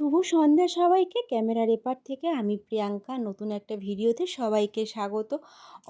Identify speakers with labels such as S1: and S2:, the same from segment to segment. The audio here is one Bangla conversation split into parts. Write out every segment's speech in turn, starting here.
S1: শুভ সন্ধ্যা সবাইকে। ক্যামেরার এপার থেকে আমি প্রিয়াঙ্কা। নতুন একটা ভিডিওতে সবাইকে স্বাগত।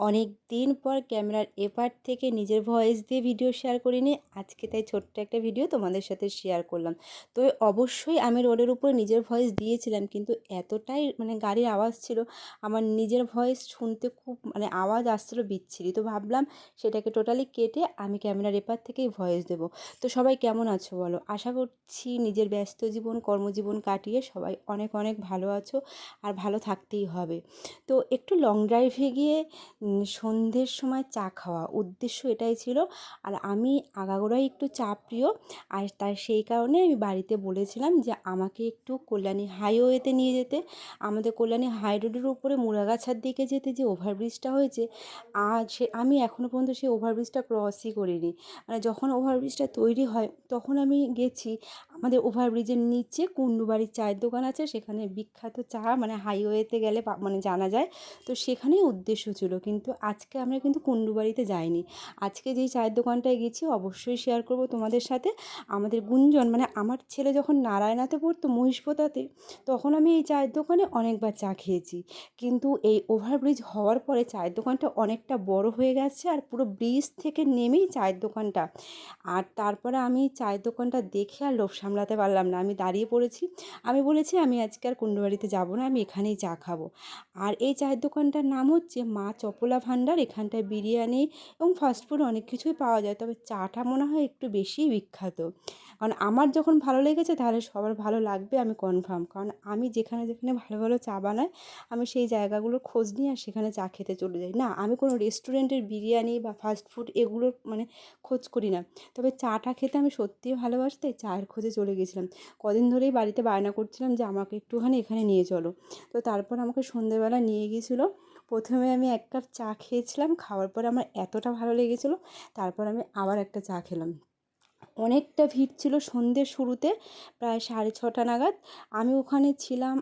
S1: অনেক দিন পর ক্যামেরার এপার থেকে নিজের ভয়েস দিয়ে ভিডিও শেয়ার করিনি। আজকে তাই ছোট্ট একটা ভিডিও তোমাদের সাথে শেয়ার করলাম। তো অবশ্যই আমি রোডের উপরে নিজের ভয়েস দিয়েছিলাম, কিন্তু এতটাই মানে গাড়ির আওয়াজ ছিল, আমার নিজের ভয়েস শুনতে খুব মানে আওয়াজ আসছিল বিচ্ছিরি। তো ভাবলাম সেটাকে টোটালি কেটে আমি ক্যামেরার এপার থেকেই ভয়েস দেবো। তো সবাই কেমন আছো বলো? আশা করছি নিজের ব্যস্ত জীবন, কর্মজীবন কাটিয়ে সবাই অনেক অনেক ভালো আছো আর ভালো থাকতেই হবে। তো একটু লং ড্রাইভে গিয়ে সন্ধ্যের সময় চা খাওয়া উদ্দেশ্য এটাই ছিল। আর আমি আগাগোড়াই একটু চা প্রিয়। আর তাই সেই কারণে আমি বাড়িতে বলেছিলাম যে আমাকে একটু কল্যাণী হাইওয়েতে নিয়ে যেতে। আমাদের কল্যাণী হাই রোডের উপরে মুড়াগাছার দিকে যেতে যে ওভারব্রিজটা হয়েছে আর সে, আমি এখনও পর্যন্ত সেই ওভারব্রিজটা ক্রসই করিনি। মানে যখন ওভারব্রিজটা তৈরি হয়, তখন আমি গেছি। আমাদের ওভারব্রিজের নিচে কুণ্ডুবাড়ির চায়ের দোকান আছে, সেখানে বিখ্যাত চা মানে হাইওয়েতে গেলে মানে জানা যায়। তো সেখানেই উদ্দেশ্য ছিল, কিন্তু আজকে আমরা কিন্তু কুণ্ডুবাড়িতে যাইনি। আজকে যেই চায়ের দোকানটায় গেছি, অবশ্যই শেয়ার করব তোমাদের সাথে। আমাদের গুঞ্জন মানে আমার ছেলে যখন নারায়ণাতে পড়তো, মহিষপোতাতে, তখন আমি এই চায়ের দোকানে অনেকবার চা খেয়েছি। কিন্তু এই ওভারব্রিজ হওয়ার পরে চায়ের দোকানটা অনেকটা বড় হয়ে গেছে, আর পুরো ব্রিজ থেকে নেমেই চায়ের দোকানটা। আর তারপরে আমি চায়ের দোকানটা দেখে আর লোভ সামলাতে পারলাম না। আমি দাঁড়িয়ে পড়েছি। আমি বলেছি, আমি আজকে আর কুণ্ডবাড়িতে যাব না, আমি এখানেই চা খাব। আর এই চায়ের দোকানটার নাম হচ্ছে মা চপলা ভাণ্ডার এখানটায় বিরিয়ানি এবং ফাস্টফুড অনেক কিছুই পাওয়া যায়। তবে চাটা মনে হয় একটু বেশিই বিখ্যাত। কারণ আমার যখন ভালো লেগেছে, তাহলে সবার ভালো লাগবে, আমি কনফার্ম কারণ আমি যেখানে যেখানে ভালো ভালো চা বানাই, আমি সেই জায়গাগুলোর খোঁজ নিয়ে আর সেখানে চা খেতে চলে যাই। না, আমি কোনো রেস্টুরেন্টের বিরিয়ানি বা ফাস্টফুড এগুলোর মানে খোঁজ করি না। তবে চাটা খেতে আমি সত্যিই ভালোবাসি, তাই চায়ের খোঁজে চলে গেছিলাম। কদিন ধরেই বাড়িতে বায়না করছিলাম যে, আমাকে একটুখানি এখানে নিয়ে চলো। তো তারপর আমাকে সন্ধেবেলা নিয়ে গিয়েছিল। প্রথমে আমি এক কাপ চা খেয়েছিলাম, খাওয়ার পর আমার এতটা ভালো লেগেছিলো, তারপর আমি আবার একটা চা খেলাম। অনেকটা ভিড় ছিল সন্ধ্যের শুরুতে, প্রায় সাড়ে ছটা নাগাদ। আমি ওখানে ছিলাম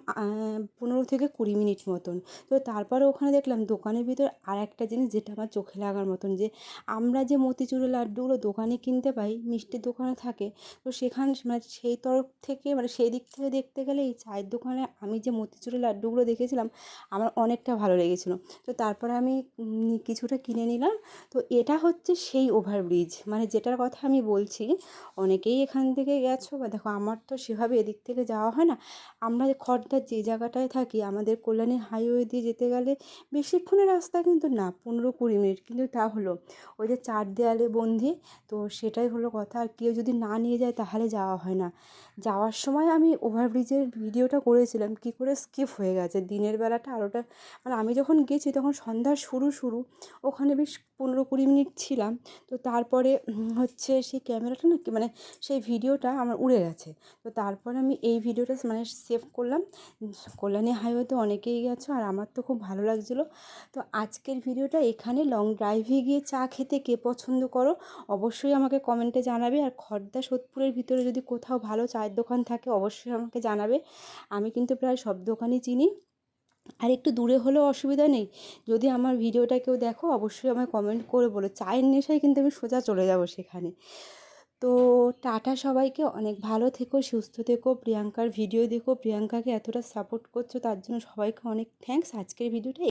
S1: পনেরো থেকে কুড়ি মিনিট মতন। তো তারপরে ওখানে দেখলাম দোকানের ভিতর আর একটা জিনিস যেটা আমার চোখে লাগার মতন, যে আমরা যে মতিচুরের লাড্ডুগুলো দোকানে কিনতে পাই, মিষ্টির দোকানে থাকে, তো সেখানে মানে সেই তরফ থেকে মানে সেই দিক থেকে দেখতে গেলে এই চায়ের দোকানে আমি যে মতিচুরের লাড্ডুগুলো দেখেছিলাম, আমার অনেকটা ভালো লেগেছিলো। তো তারপরে আমি কিছুটা কিনে নিলাম। তো এটা হচ্ছে সেই ওভারব্রিজ মানে যেটার কথা আমি বলছি অনেকেই এখান থেকে গেছো বা দেখো আমার তো সেভাবে এদিক থেকে যাওয়া হয় না। আমরা খড়দার যে জায়গাটায় থাকি, আমাদের কল্যাণী হাইওয়ে দিয়ে যেতে গেলে বেশিক্ষণের রাস্তা কিন্তু না, পনেরো কুড়ি মিনিট। কিন্তু তা হলো, ওই যে চার দেয়ালে বন্দি, তো সেটাই হলো কথা। আর কেউ যদি না নিয়ে যায় তাহলে যাওয়া হয় না। যাওয়ার সময় আমি ওভারব্রিজের ভিডিওটা করেছিলাম, কী করে স্কিপ হয়ে গেছে। দিনের বেলাটা আরোটা মানে আমি যখন গেছি তখন সন্ধ্যার শুরু শুরু, ওখানে বেশ পনেরো কুড়ি মিনিট ছিলাম। তো তারপরে হচ্ছে সেই ক্যামেরাটা না কি মানে সেই ভিডিওটা আমার উড়ে গেছে। তো তারপর আমি এই ভিডিওটা মানে সেভ করলাম। কল্যাণী হাইওয়েতে অনেকেই গেছো আর আমার তো খুব ভালো লাগছিল। তো আজকের ভিডিওটা এখানে। লং ড্রাইভে গিয়ে চা খেতে কে পছন্দ করো অবশ্যই আমাকে কমেন্টে জানাবে। আর খর্দা সোদপুরের ভিতরে যদি কোথাও ভালো চায়ের দোকান থাকে অবশ্যই আমাকে জানাবে। আমি কিন্তু প্রায় সব দোকানই চিনি। আর একটু দূরে হলেও অসুবিধা নেই। যদি আমার ভিডিওটা কেউ দেখো অবশ্যই আমায় কমেন্ট করে বলো। চায়ের নেশায় কিন্তু আমি সোজা চলে যাব সেখানে। তো টাটা সবাইকে, অনেক ভালো থেকো, সুস্থ থেকো, প্রিয়াঙ্কার ভিডিও দেখো, প্রিয়াঙ্কাকে এতটা সাপোর্ট করছ, তার জন্য সবাইকে অনেক থ্যাঙ্কস আজকের ভিডিওটা